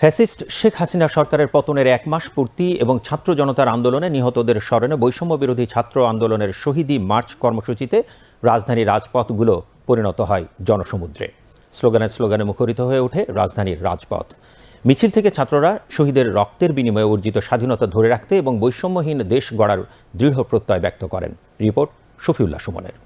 Fascist Sheikh Hasina সরকারের পতনের এক মাস পূর্তি এবং ছাত্র জনতার আন্দোলনে নিহতদের স্মরণে বৈষম্য বিরোধী ছাত্র আন্দোলনের শহীদি মার্চ কর্মসূচিতে রাজধানীর রাজপথগুলো পরিণত হয় জনসমুদ্রে। স্লোগানে স্লোগানে মুখরিত হয়ে ওঠে রাজধানীর রাজপথ। মিছিল থেকে ছাত্ররা শহীদের রক্তের বিনিময়ে অর্জিত স্বাধীনতা ধরে রাখতে এবং বৈষম্যহীন দেশ গড়ার দৃঢ় প্রত্যয় ব্যক্ত করেন। রিপোর্ট শফিউল্লাহ সুমনের।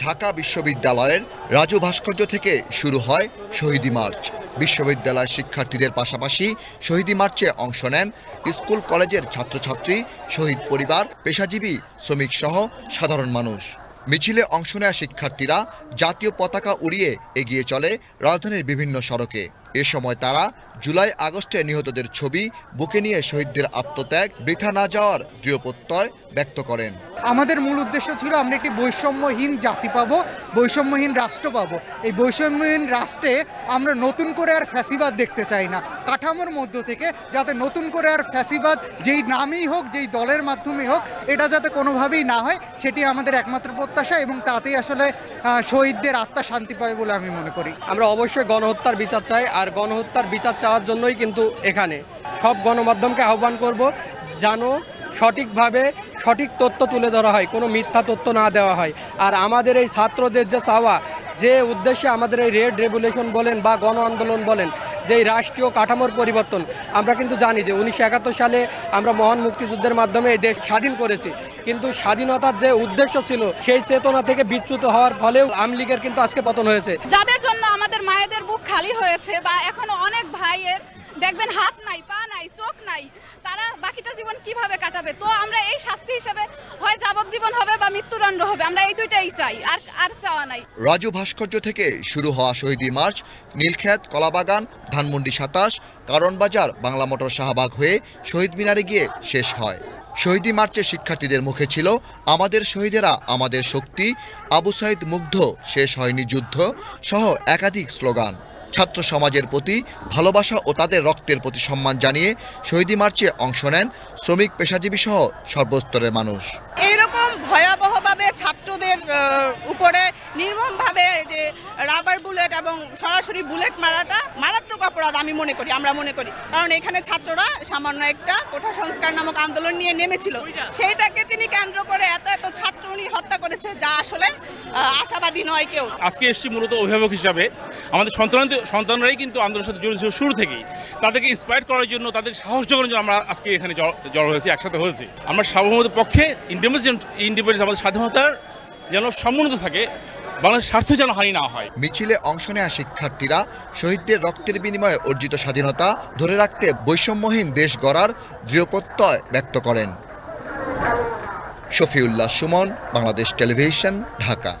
ঢাকা বিশ্ববিদ্যালয়ের রাজু ভাস্কর্য থেকে শুরু হয় শহীদি মার্চ। বিশ্ববিদ্যালয় শিক্ষার্থীদের পাশাপাশি শহীদি মার্চে অংশ নেন স্কুল কলেজের ছাত্রছাত্রী, শহীদ পরিবার, পেশাজীবী, শ্রমিক সহ সাধারণ মানুষ। মিছিলে অংশ নেয়া শিক্ষার্থীরা জাতীয় পতাকা উড়িয়ে এগিয়ে চলে রাজধানীর বিভিন্ন সড়কে। এ সময় তারা জুলাই আগস্টে নিহতদের ছবি বুকে নিয়ে শহীদদের আত্মত্যাগ বৃথা না যাওয়ার দৃঢ় প্রত্যয় ব্যক্ত করেন। আমাদের মূল উদ্দেশ্য ছিল আমরা একটি বৈষম্যহীন জাতি পাবো বৈষম্যহীন রাষ্ট্র পাবো। এই বৈষম্যহীন রাষ্ট্রে আমরা নতুন করে আর ফ্যাসিবাদ দেখতে চাই না। কাঠামোর মধ্য থেকে যাতে নতুন করে আর ফ্যাসিবাদ যেই নামেই হোক যেই দলের মাধ্যমে হোক এটা যাতে কোনোভাবেই না হয় সেটি আমাদের একমাত্র প্রত্যাশা এবং তাতেই আসলে আহ, শহীদদের আত্মা শান্তি পাবে বলে আমি মনে করি। আমরা অবশ্যই গণহত্যার বিচার চাই আর গণহত্যার বিচার চাওয়ার জন্যই কিন্তু এখানে। সব গণমাধ্যমকে আহ্বান করব যেন সঠিকভাবে সঠিক তথ্য তুলে ধরা হয়, কোনো মিথ্যা তথ্য না দেওয়া হয়। আর আমাদের এই ছাত্রদের যে চাওয়া যে উদ্দেশ্যে আমাদের এই রেড রেগুলেশন বলেন বা গণ আন্দোলন বলেন, যে এই রাষ্ট্রীয় কাঠামোর পরিবর্তন, আমরা কিন্তু জানি যে উনিশশো একাত্তর সালে আমরা মহান মুক্তিযুদ্ধের মাধ্যমে এই দেশ স্বাধীন করেছি। কিন্তু স্বাধীনতার যে উদ্দেশ্য ছিল, সেই চেতনা থেকে বিচ্যুত হওয়ার ফলেও আওয়ামী লীগের কিন্তু আজকে পতন হয়েছে। যাদের জন্য আমাদের মায়েদের বুক খালি হয়েছে বা এখনও অনেক ভাইয়ের দেখবেন হাত নাই, পা নাই, চোখ নাই, তারা জীবন কীভাবে কাটাবে? তো আমরা এই শাস্তি হিসেবে হয় যাবজ্জীবন হবে বা মৃত্যুদণ্ড হবে, আমরা এই দুইটাই চাই, আর আর চাওয়া নাই। রাজু ভাস্কর্য থেকে শুরু হওয়া শহীদি মার্চ, নীলক্ষেত, কলাবাগান, ধানমন্ডি সাতাশ কারণবাজার বাংলা মোটর শাহবাগ হয়ে শহীদ মিনারে গিয়ে শেষ হয়। শহীদি মার্চে শিক্ষার্থীদের মুখে ছিল, আমাদের শহীদেরা আমাদের শক্তি। আবু সাইদ মুগ্ধ, শেষ হয়নি যুদ্ধ সহ একাধিক স্লোগান। ছাত্র সমাজের প্রতি ভালোবাসা ও তাদের রক্তের প্রতি সম্মান জানিয়ে শহীদী মার্চে অংশ নেন শ্রমিক পেশাজীবী সহ সর্বস্তরের মানুষ। এইরকম ভয়াবহভাবে ছাত্রদের উপরে নির্মমভাবে যে রাবার বুলেট এবং সরাসরি বুলেট মারাটা মারাত্মক অপরাধ আমি মনে করি, আমরা মনে করি। কারণ এখানে ছাত্ররা সামান্য একটা কোঠা সংস্কার নামক আন্দোলন নিয়ে নেমেছিল। সেইটাকে তিনি কেন্দ্র করে এত এত ছাত্র উনি হত্যা করেছে যা আসলে আশাবাদী নয় কেউ। আজকে এসছি মূলত অভিভাবক হিসাবে। আমাদের সন্তান সন্তানরাই কিন্তু আন্দোলনের সাথে জড়িত ছিল শুরু থেকেই। তাদেরকে ইন্সপায়ার করার জন্য, তাদের সাহস জোগানোর জন্য আমরা আজকে এখানে জড়ো হয়েছি, একসাথে হয়েছি। আমরা সার্বভৌমত পক্ষে ইন্ডিপেন্ডেন্স ইন্ডিপেন্ডেন্স আমাদের স্বাধীনতার যেন সমুন্নত থাকে বাংলাদেশের স্বার্থ যেন হানি না হয়। মিছিলে অংশ নেওয়া শিক্ষার্থীরা শহীদদের রক্তের বিনিময়ে অর্জিত স্বাধীনতা ধরে রাখতে বৈষম্যহীন দেশ গড়ার দৃঢ় প্রত্যয় ব্যক্ত করেন। শফিউল্লাহ সুমন, বাংলাদেশ টেলিভিশন, ঢাকা।